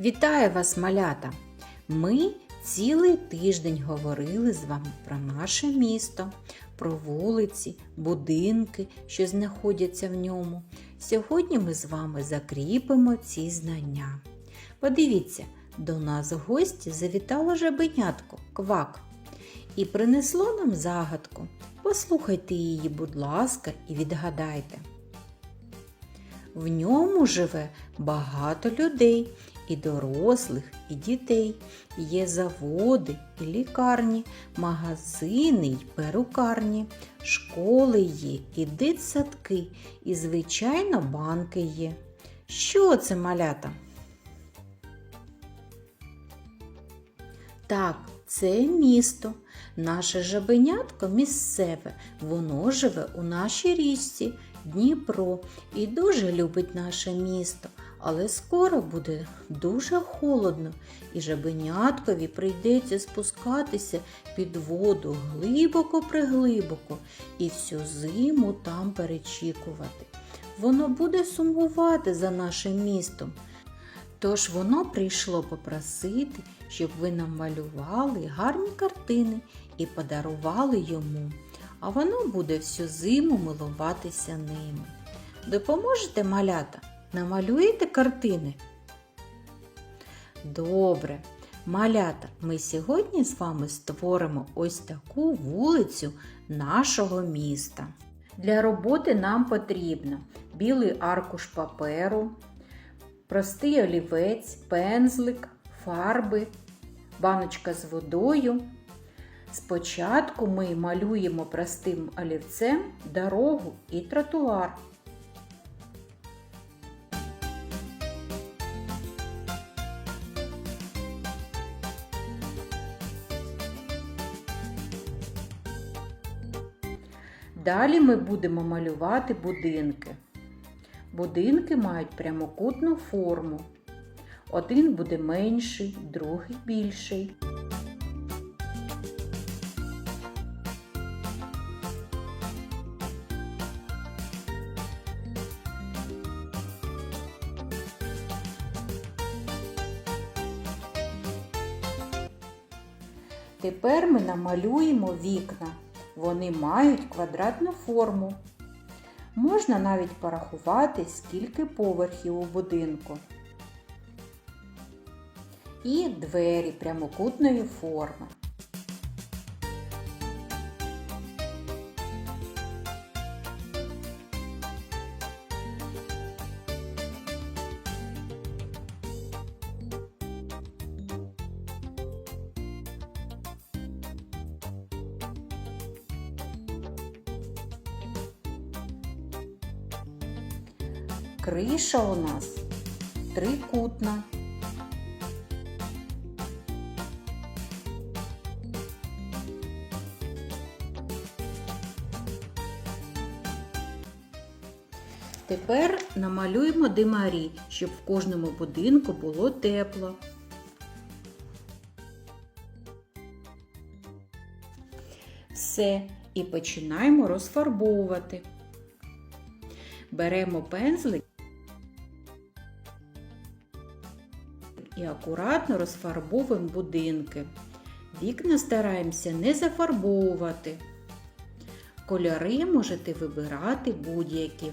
Вітаю вас, малята! Ми цілий тиждень говорили з вами про наше місто, про вулиці, будинки, що знаходяться в ньому. Сьогодні ми з вами закріпимо ці знання. Подивіться, до нас в гості завітало жабенятко квак і принесло нам загадку. Послухайте її, будь ласка, і відгадайте. В ньому живе багато людей, і дорослих, і дітей. Є заводи і лікарні, магазини й перукарні, школи є, і дитсадки, і, звичайно, банки є. Що це малята? Так, це місто. Наше жабенятко місцеве, воно живе у нашій річці Дніпро і дуже любить наше місто. Але скоро буде дуже холодно, і жабеняткові прийдеться спускатися під воду глибоко-приглибоко і всю зиму там перечікувати. Воно буде сумувати за нашим містом. Тож воно прийшло попросити, щоб ви нам малювали гарні картини і подарували йому, а воно буде всю зиму милуватися ними. Допоможете малята? Намалюєте картини? Добре. Малята, ми сьогодні з вами створимо ось таку вулицю нашого міста. Для роботи нам потрібно білий аркуш паперу, простий олівець, пензлик, фарби, баночка з водою. Спочатку ми малюємо простим олівцем дорогу і тротуар. Далі ми будемо малювати будинки. Будинки мають прямокутну форму. Один буде менший, другий більший. Тепер ми намалюємо вікна. Вони мають квадратну форму. Можна навіть порахувати, скільки поверхів у будинку. І двері прямокутної форми. Криша у нас трикутна. Тепер намалюємо димарі, щоб в кожному будинку було тепло. Все, і починаємо розфарбовувати. Беремо пензлик і акуратно розфарбовуємо будинки. Вікна стараємося не зафарбовувати. Кольори можете вибирати будь-які.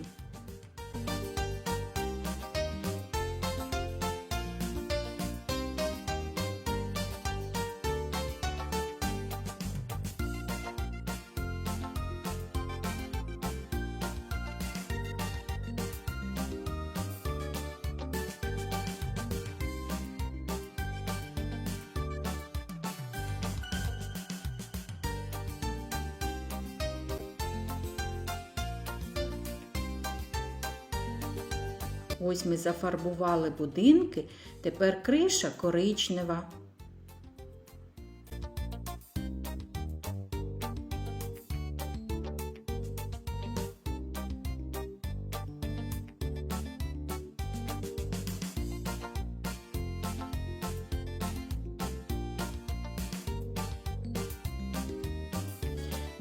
Ось ми зафарбували будинки, тепер криша коричнева.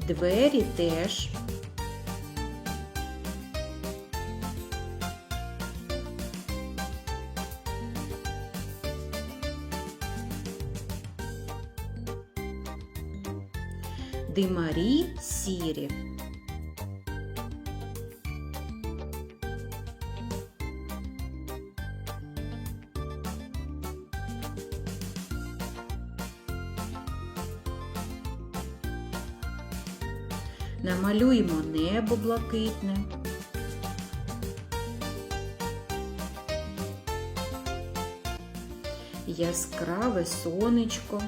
Двері теж. Димарі сірі. Намалюємо небо блакитне. Яскраве сонечко.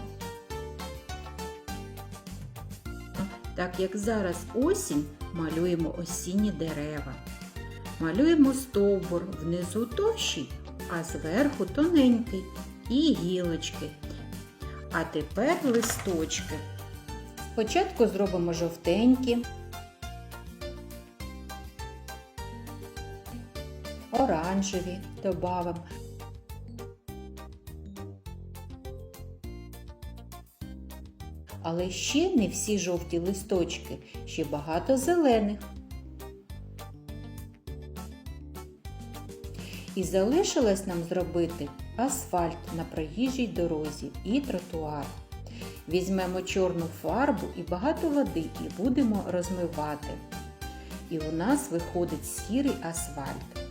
Так як зараз осінь, малюємо осінні дерева. Малюємо стовбур внизу товщий, а зверху тоненький і гілочки. А тепер листочки. Спочатку зробимо жовтенькі, оранжеві добавимо. Але ще не всі жовті листочки, ще багато зелених. І залишилось нам зробити асфальт на проїжджій дорозі і тротуар. Візьмемо чорну фарбу і багато води і будемо розмивати. І у нас виходить сірий асфальт.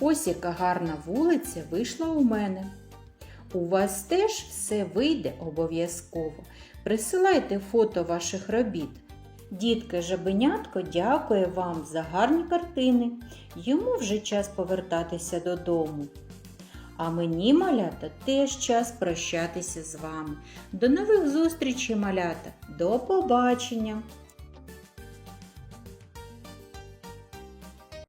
Ось яка гарна вулиця вийшла у мене. У вас теж все вийде обов'язково. Присилайте фото ваших робіт. Дітка Жабенятко дякує вам за гарні картини. Йому вже час повертатися додому. А мені, малята, теж час прощатися з вами. До нових зустрічей, малята! До побачення!